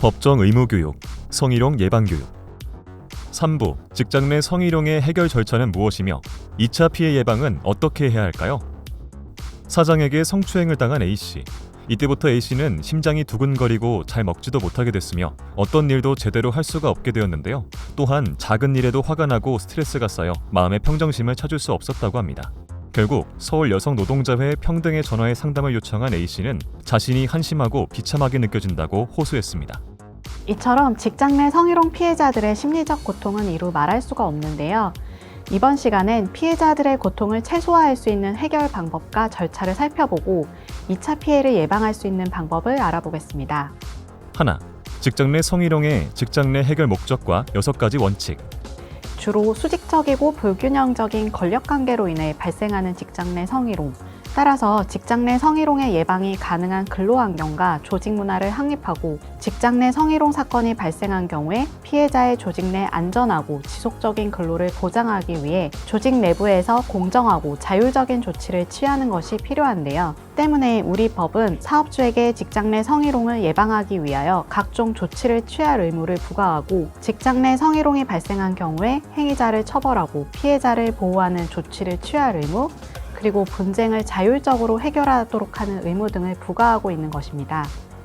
법정 의무교육, 성희롱 예방교육 3부 직장 내 성희롱의 해결 절차는 무엇이며 2차 피해 예방은 어떻게 해야 할까요? 사장에게 성추행을 당한 A씨 이때부터 A씨는 심장이 두근거리고 잘 먹지도 못하게 됐으며 어떤 일도 제대로 할 수가 없게 되었는데요. 또한 작은 일에도 화가 나고 스트레스가 쌓여 마음의 평정심을 찾을 수 없었다고 합니다. 결국 서울 여성 노동자회 평등의 전화에 상담을 요청한 A씨는 자신이 한심하고 비참하게 느껴진다고 호소했습니다. 이처럼 직장 내 성희롱 피해자들의 심리적 고통은 이루 말할 수가 없는데요. 이번 시간엔 피해자들의 고통을 최소화할 수 있는 해결 방법과 절차를 살펴보고 2차 피해를 예방할 수 있는 방법을 알아보겠습니다. 하나, 직장 내 성희롱의 직장 내 해결 목적과 6가지 원칙 주로 수직적이고 불균형적인 권력 관계로 인해 발생하는 직장 내 성희롱. 따라서 직장 내 성희롱의 예방이 가능한 근로 환경과 조직 문화를 확립하고 직장 내 성희롱 사건이 발생한 경우에 피해자의 조직 내 안전하고 지속적인 근로를 보장하기 위해 조직 내부에서 공정하고 자율적인 조치를 취하는 것이 필요한데요. 때문에 우리 법은 사업주에게 직장 내 성희롱을 예방하기 위하여 각종 조치를 취할 의무를 부과하고 직장 내 성희롱이 발생한 경우에 행위자를 처벌하고 피해자를 보호하는 조치를 취할 의무, 그리고 분쟁을 자율적으로 해결하도록 하는 의무 등을 부과하고 있는 것입니다.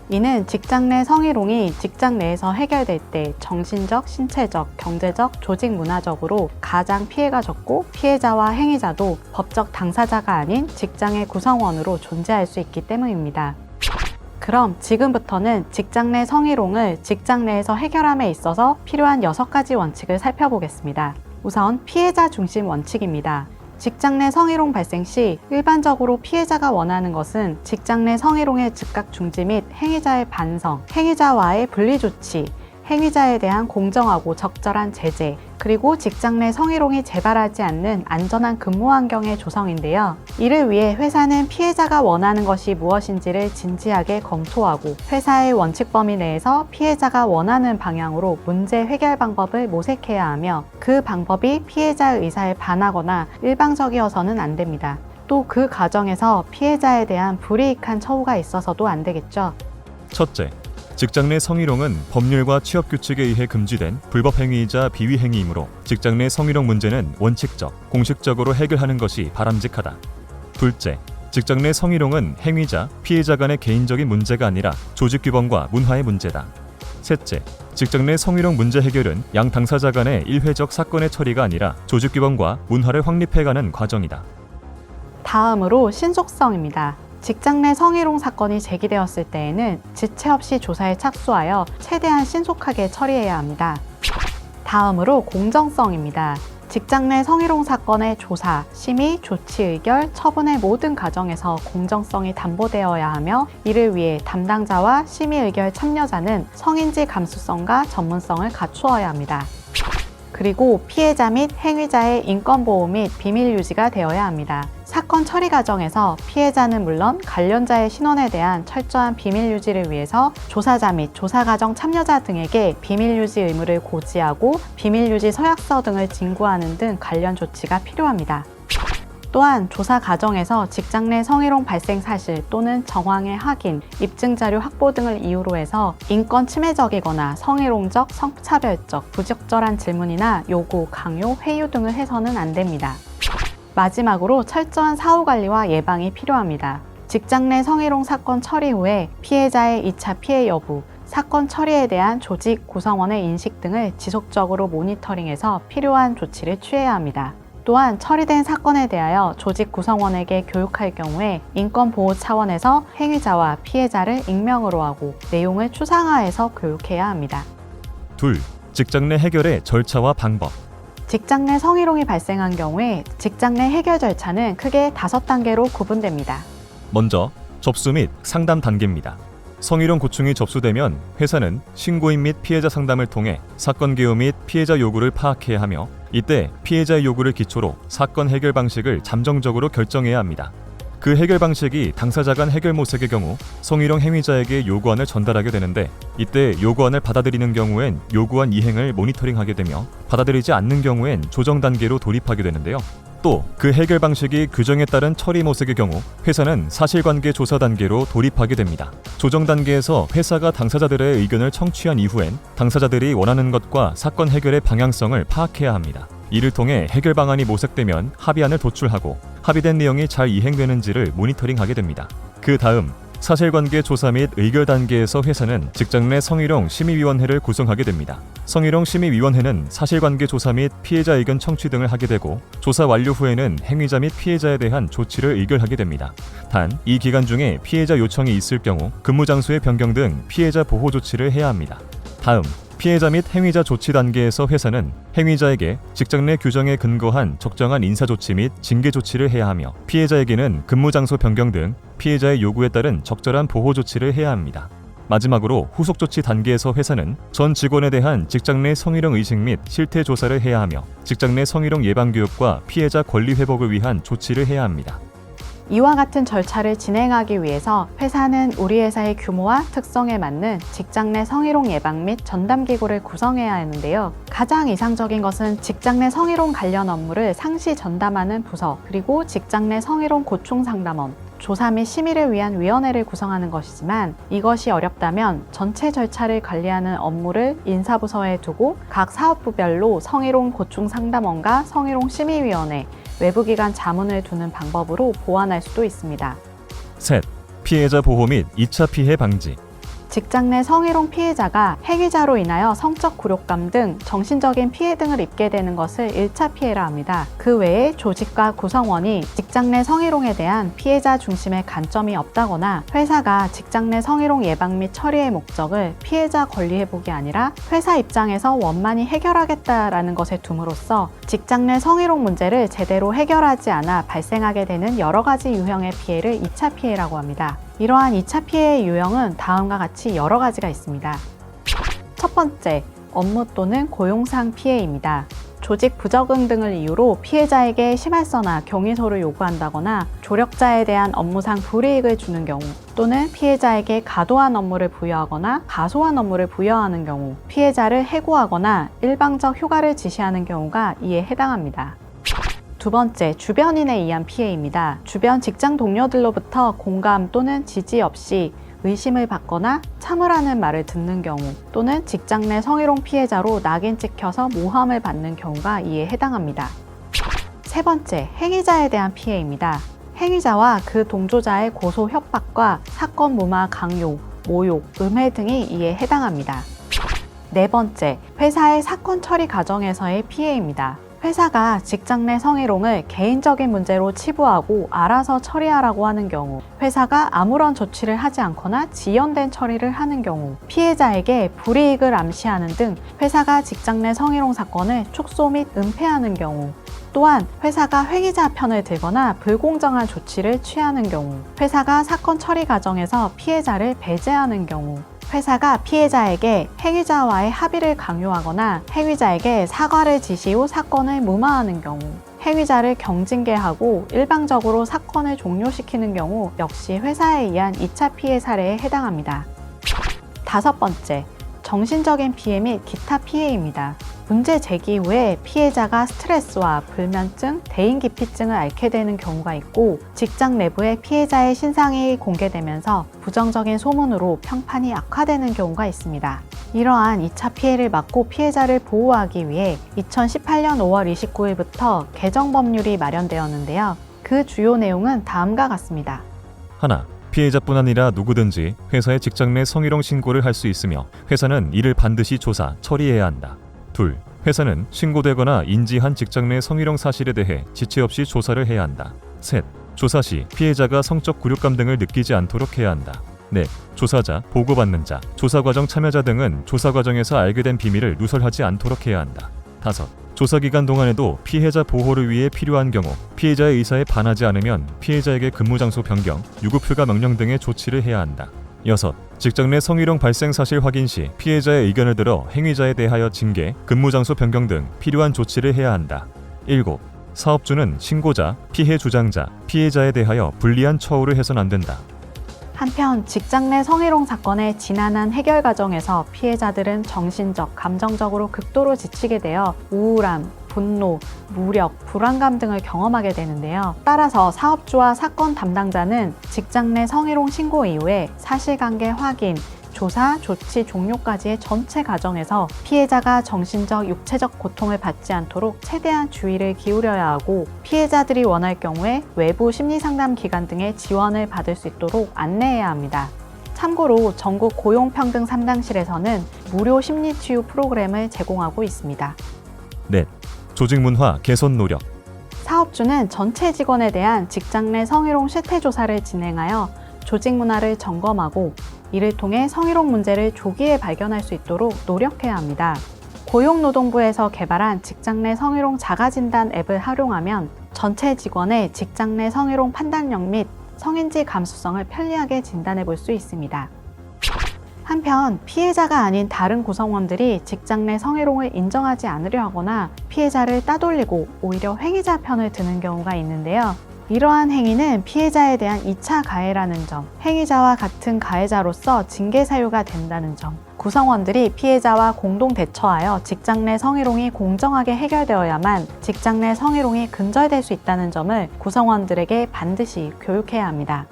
이는 직장 내 성희롱이 직장 내에서 해결될 때 정신적, 신체적, 경제적, 조직 문화적으로 가장 피해가 적고 피해자와 행위자도 법적 당사자가 아닌 직장의 구성원으로 존재할 수 있기 때문입니다. 그럼 지금부터는 직장 내 성희롱을 직장 내에서 해결함에 있어서 필요한 6가지 원칙을 살펴보겠습니다. 우선 피해자 중심 원칙입니다. 직장 내 성희롱 발생 시 일반적으로 피해자가 원하는 것은 직장 내 성희롱의 즉각 중지 및 행위자의 반성, 행위자와의 분리 조치, 행위자에 대한 공정하고 적절한 제재, 그리고 직장 내 성희롱이 재발하지 않는 안전한 근무 환경의 조성인데요. 이를 위해 회사는 피해자가 원하는 것이 무엇인지를 진지하게 검토하고 회사의 원칙 범위 내에서 피해자가 원하는 방향으로 문제 해결 방법을 모색해야 하며 그 방법이 피해자 의사에 반하거나 일방적이어서는 안 됩니다. 또 그 과정에서 피해자에 대한 불이익한 처우가 있어서도 안 되겠죠. 첫째, 직장 내 성희롱은 법률과 취업 규칙에 의해 금지된 불법 행위이자 비위 행위이므로 직장 내 성희롱 문제는 원칙적, 공식적으로 해결하는 것이 바람직하다. 둘째, 직장 내 성희롱은 행위자, 피해자 간의 개인적인 문제가 아니라 조직 규범과 문화의 문제다. 셋째, 직장 내 성희롱 문제 해결은 양 당사자 간의 일회적 사건의 처리가 아니라 조직 규범과 문화를 확립해가는 과정이다. 다음으로 신속성입니다. 직장 내 성희롱 사건이 제기되었을 때에는 지체 없이 조사에 착수하여 최대한 신속하게 처리해야 합니다. 다음으로 공정성입니다. 직장 내 성희롱 사건의 조사, 심의, 조치 의결, 처분의 모든 과정에서 공정성이 담보되어야 하며 이를 위해 담당자와 심의 의결 참여자는 성인지 감수성과 전문성을 갖추어야 합니다. 그리고 피해자 및 행위자의 인권 보호 및 비밀 유지가 되어야 합니다. 사건 처리 과정에서 피해자는 물론 관련자의 신원에 대한 철저한 비밀 유지를 위해서 조사자 및 조사 과정 참여자 등에게 비밀 유지 의무를 고지하고 비밀 유지 서약서 등을 진구하는 등 관련 조치가 필요합니다. 또한 조사 과정에서 직장 내 성희롱 발생 사실 또는 정황의 확인, 입증 자료 확보 등을 이유로 해서 인권 침해적이거나 성희롱적, 성차별적, 부적절한 질문이나 요구, 강요, 회유 등을 해서는 안 됩니다. 마지막으로 철저한 사후 관리와 예방이 필요합니다. 직장 내 성희롱 사건 처리 후에 피해자의 2차 피해 여부, 사건 처리에 대한 조직 구성원의 인식 등을 지속적으로 모니터링해서 필요한 조치를 취해야 합니다. 또한 처리된 사건에 대하여 조직 구성원에게 교육할 경우에 인권 보호 차원에서 행위자와 피해자를 익명으로 하고 내용을 추상화해서 교육해야 합니다. 둘, 직장 내 해결의 절차와 방법. 직장 내 성희롱이 발생한 경우에 직장 내 해결 절차는 크게 다섯 단계로 구분됩니다. 먼저 접수 및 상담 단계입니다. 성희롱 고충이 접수되면 회사는 신고인 및 피해자 상담을 통해 사건 개요 및 피해자 요구를 파악해야 하며 이때 피해자의 요구를 기초로 사건 해결 방식을 잠정적으로 결정해야 합니다. 그 해결 방식이 당사자 간 해결 모색의 경우 성희롱 행위자에게 요구안을 전달하게 되는데 이때 요구안을 받아들이는 경우엔 요구안 이행을 모니터링하게 되며 받아들이지 않는 경우엔 조정 단계로 돌입하게 되는데요. 또 그 해결 방식이 규정에 따른 처리 모색의 경우 회사는 사실관계 조사 단계로 돌입하게 됩니다. 조정 단계에서 회사가 당사자들의 의견을 청취한 이후엔 당사자들이 원하는 것과 사건 해결의 방향성을 파악해야 합니다. 이를 통해 해결 방안이 모색되면 합의안을 도출하고 합의된 내용이 잘 이행되는지를 모니터링하게 됩니다. 그 다음 사실관계 조사 및 의결 단계에서 회사는 직장 내 성희롱 심의위원회를 구성하게 됩니다. 성희롱 심의위원회는 사실관계 조사 및 피해자 의견 청취 등을 하게 되고 조사 완료 후에는 행위자 및 피해자에 대한 조치를 의결하게 됩니다. 단, 이 기간 중에 피해자 요청이 있을 경우 근무 장소의 변경 등 피해자 보호 조치를 해야 합니다. 다음, 피해자 및 행위자 조치 단계에서 회사는 행위자에게 직장 내 규정에 근거한 적정한 인사 조치 및 징계 조치를 해야 하며 피해자에게는 근무 장소 변경 등 피해자의 요구에 따른 적절한 보호 조치를 해야 합니다. 마지막으로 후속 조치 단계에서 회사는 전 직원에 대한 직장 내 성희롱 의식 및 실태 조사를 해야 하며 직장 내 성희롱 예방 교육과 피해자 권리 회복을 위한 조치를 해야 합니다. 이와 같은 절차를 진행하기 위해서 회사는 우리 회사의 규모와 특성에 맞는 직장 내 성희롱 예방 및 전담 기구를 구성해야 하는데요. 가장 이상적인 것은 직장 내 성희롱 관련 업무를 상시 전담하는 부서, 그리고 직장 내 성희롱 고충 상담원, 조사 및 심의를 위한 위원회를 구성하는 것이지만 이것이 어렵다면 전체 절차를 관리하는 업무를 인사부서에 두고 각 사업부별로 성희롱 고충 상담원과 성희롱 심의위원회, 외부기관 자문을 두는 방법으로 보완할 수도 있습니다. 셋. 피해자 보호 및 2차 피해 방지. 직장 내 성희롱 피해자가 행위자로 인하여 성적 굴욕감 등 정신적인 피해 등을 입게 되는 것을 1차 피해라 합니다. 그 외에 조직과 구성원이 직장 내 성희롱에 대한 피해자 중심의 관점이 없다거나 회사가 직장 내 성희롱 예방 및 처리의 목적을 피해자 권리 회복이 아니라 회사 입장에서 원만히 해결하겠다라는 것에 둠으로써 직장 내 성희롱 문제를 제대로 해결하지 않아 발생하게 되는 여러 가지 유형의 피해를 2차 피해라고 합니다. 이러한 2차 피해의 유형은 다음과 같이 여러 가지가 있습니다. 첫 번째, 업무 또는 고용상 피해입니다. 조직 부적응 등을 이유로 피해자에게 심할서나 경위서를 요구한다거나 조력자에 대한 업무상 불이익을 주는 경우 또는 피해자에게 과도한 업무를 부여하거나 가소한 업무를 부여하는 경우 피해자를 해고하거나 일방적 휴가를 지시하는 경우가 이에 해당합니다. 두 번째, 주변인에 의한 피해입니다. 주변 직장 동료들로부터 공감 또는 지지 없이 의심을 받거나 참으라는 말을 듣는 경우 또는 직장 내 성희롱 피해자로 낙인 찍혀서 모함을 받는 경우가 이에 해당합니다. 세 번째, 행위자에 대한 피해입니다. 행위자와 그 동조자의 고소 협박과 사건 무마 강요, 모욕, 음해 등이 이에 해당합니다. 네 번째, 회사의 사건 처리 과정에서의 피해입니다. 회사가 직장 내 성희롱을 개인적인 문제로 치부하고 알아서 처리하라고 하는 경우, 회사가 아무런 조치를 하지 않거나 지연된 처리를 하는 경우, 피해자에게 불이익을 암시하는 등 회사가 직장 내 성희롱 사건을 축소 및 은폐하는 경우, 또한 회사가 회계자 편을 들거나 불공정한 조치를 취하는 경우, 회사가 사건 처리 과정에서 피해자를 배제하는 경우, 회사가 피해자에게 행위자와의 합의를 강요하거나 행위자에게 사과를 지시 후 사건을 무마하는 경우, 행위자를 경징계하고 일방적으로 사건을 종료시키는 경우 역시 회사에 의한 2차 피해 사례에 해당합니다. 다섯 번째, 정신적인 피해 및 기타 피해입니다. 문제 제기 후에 피해자가 스트레스와 불면증, 대인기피증을 앓게 되는 경우가 있고 직장 내부에 피해자의 신상이 공개되면서 부정적인 소문으로 평판이 악화되는 경우가 있습니다. 이러한 2차 피해를 막고 피해자를 보호하기 위해 2018년 5월 29일부터 개정 법률이 마련되었는데요. 그 주요 내용은 다음과 같습니다. 하나. 피해자뿐 아니라 누구든지 회사의 직장 내 성희롱 신고를 할 수 있으며 회사는 이를 반드시 조사, 처리해야 한다. 둘. 회사는 신고되거나 인지한 직장 내 성희롱 사실에 대해 지체 없이 조사를 해야 한다. 셋. 조사 시 피해자가 성적 굴욕감 등을 느끼지 않도록 해야 한다. 넷. 조사자, 보고받는 자, 조사 과정 참여자 등은 조사 과정에서 알게 된 비밀을 누설하지 않도록 해야 한다. 다섯. 조사 기간 동안에도 피해자 보호를 위해 필요한 경우 피해자의 의사에 반하지 않으면 피해자에게 근무 장소 변경, 유급 휴가 명령 등의 조치를 해야 한다. 여섯. 직장 내 성희롱 발생 사실 확인 시 피해자의 의견을 들어 행위자에 대하여 징계, 근무 장소 변경 등 필요한 조치를 해야 한다. 일곱. 사업주는 신고자, 피해 주장자, 피해자에 대하여 불리한 처우를 해선 안 된다. 한편 직장 내 성희롱 사건의 지난한 해결 과정에서 피해자들은 정신적, 감정적으로 극도로 지치게 되어 우울함, 분노, 무력, 불안감 등을 경험하게 되는데요. 따라서 사업주와 사건 담당자는 직장 내 성희롱 신고 이후에 사실관계 확인, 조사, 조치 종료까지의 전체 과정에서 피해자가 정신적, 육체적 고통을 받지 않도록 최대한 주의를 기울여야 하고 피해자들이 원할 경우에 외부 심리상담 기관 등의 지원을 받을 수 있도록 안내해야 합니다. 참고로 전국 고용평등 3당실에서는 무료 심리치유 프로그램을 제공하고 있습니다. 넷. 조직 문화 개선 노력. 사업주는 전체 직원에 대한 직장 내 성희롱 실태 조사를 진행하여 조직 문화를 점검하고 이를 통해 성희롱 문제를 조기에 발견할 수 있도록 노력해야 합니다. 고용노동부에서 개발한 직장 내 성희롱 자가진단 앱을 활용하면 전체 직원의 직장 내 성희롱 판단력 및 성인지 감수성을 편리하게 진단해 볼 수 있습니다. 한편 피해자가 아닌 다른 구성원들이 직장 내 성희롱을 인정하지 않으려 하거나 피해자를 따돌리고 오히려 행위자 편을 드는 경우가 있는데요. 이러한 행위는 피해자에 대한 2차 가해라는 점, 행위자와 같은 가해자로서 징계 사유가 된다는 점, 구성원들이 피해자와 공동 대처하여 직장 내 성희롱이 공정하게 해결되어야만 직장 내 성희롱이 근절될 수 있다는 점을 구성원들에게 반드시 교육해야 합니다.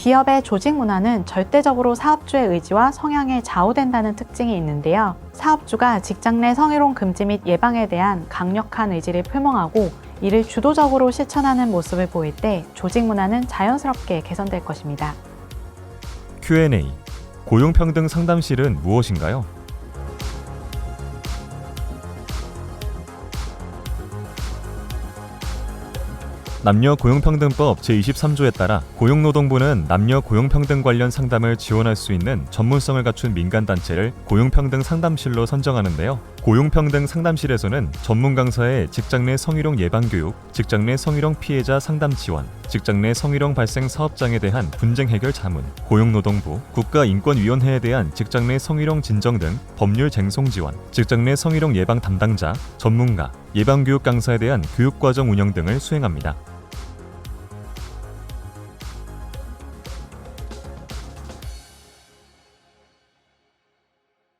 기업의 조직 문화는 절대적으로 사업주의 의지와 성향에 좌우된다는 특징이 있는데요. 사업주가 직장 내 성희롱 금지 및 예방에 대한 강력한 의지를 표명하고 이를 주도적으로 실천하는 모습을 보일 때 조직 문화는 자연스럽게 개선될 것입니다. Q&A. 고용평등 상담실은 무엇인가요? 남녀 고용평등법 제23조에 따라 고용노동부는 남녀 고용평등 관련 상담을 지원할 수 있는 전문성을 갖춘 민간단체를 고용평등 상담실로 선정하는데요. 고용평등 상담실에서는 전문 강사의 직장 내 성희롱 예방 교육, 직장 내 성희롱 피해자 상담 지원, 직장 내 성희롱 발생 사업장에 대한 분쟁 해결 자문, 고용노동부, 국가인권위원회에 대한 직장 내 성희롱 진정 등 법률 쟁송 지원, 직장 내 성희롱 예방 담당자, 전문가, 예방교육 강사에 대한 교육과정 운영 등을 수행합니다.